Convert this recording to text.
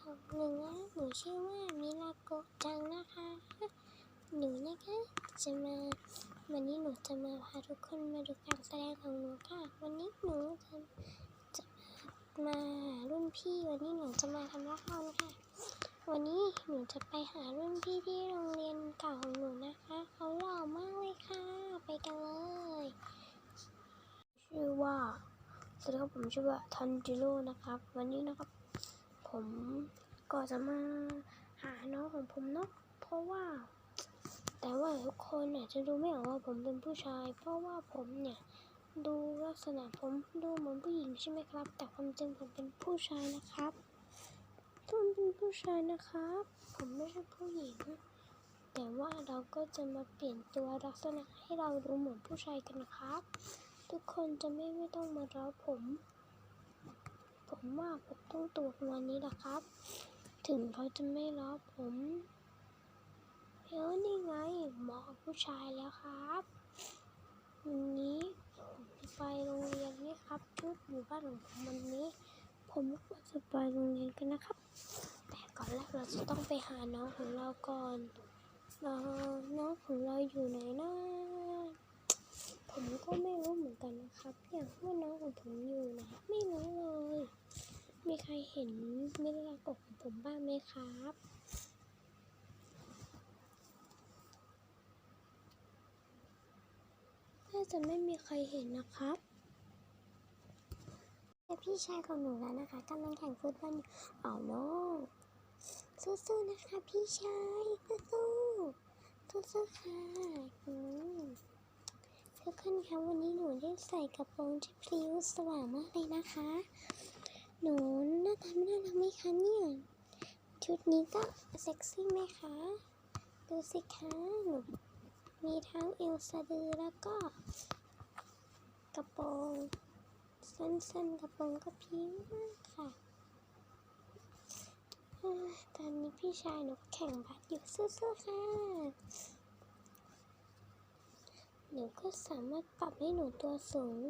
ของหนูนะหนูชื่อว่ามิลาโกะจังนะคะ หนูนะคะจะมาวันนี้หนูจะมาพาทุกคนมาดูการแสดงของหนูค่ะ วันนี้หนูจะจะมาหารุ่นพี่วันนี้หนูจะมาทำละครค่ะ วันนี้หนูจะไปหารุ่นพี่ที่โรงเรียนเก่าของหนูนะคะเขาหล่อมากเลยค่ะ ไปกันเลย ชื่อว่าสวัสดีครับผมชื่อว่าทันจิโร่นะครับ วันนี้นะครับ ผมก็จะมาหาน้องของผมเนาะเพราะว่า แต่ว่าทุกคนอาจจะดูไม่ออกว่าผมเป็นผู้ชาย เพราะว่าผมเนี่ยดูลักษณะผมดูเหมือนผู้หญิงใช่ไหมครับ แต่ความจริงผมเป็นผู้ชายนะครับผมเป็นผู้ชายนะครับ ผมไม่ใช่ผู้หญิง แต่ว่าเราก็จะมาเปลี่ยนตัวลักษณะให้เราดูเหมือนผู้ชายกันนะครับ ทุกคนจะไม่ไม่ต้องมาล้อผม ผมว่าผมต้องตัวประมาณนี้แหละครับ ถึงเขาจะไม่ล้อผมเอ้วนี่ไงหมาะกับผู้ชายแล้วครับวันนี้ผมจะไปโรงเรียนนี่ครับชุดอยู่บ้านของผมวันนี้ ผมก็จะไปโรงเรียนกันนะครับ แต่ก่อนแรกเราจะต้องไปหาน้องของเราก่อนน้องของเราอยู่ไหนนะผมก็ไม่รู้เหมือนกันนะครับ อย่างว่าน้องของผมอยู่ไหนไม่รู้ มีใครเห็นมิลากกของผมบ้างไหมครับน่าจะไม่มีใครเห็นนะครับแต่พี่ชายของหนูแล้วนะคะกำลังแข่งฟุตบอลอยู่อ๋อโน้สู้ๆนะคะพี่ชายสู้ๆสู้ๆค่ะอืมทุกคนคะวันนี้หนูได้ใส่กระโปรงที่พริ้วสว่างมากเลยนะคะ หนูหน้าตาไม่น่ารักไหมคะเนี่ยชุดนี้ก็เซ็กซี่ไหมคะ ดูสิคะหนูมีทั้งเอวสะดือแล้วก็ กระโปรงสั้นๆกระโปรงก็พิ้วมากค่ะตอนนี้พี่ชายหนูแข่งบาสอยู่สู้ๆค่ะ หนูก็สามารถปรับให้หนูตัวสูง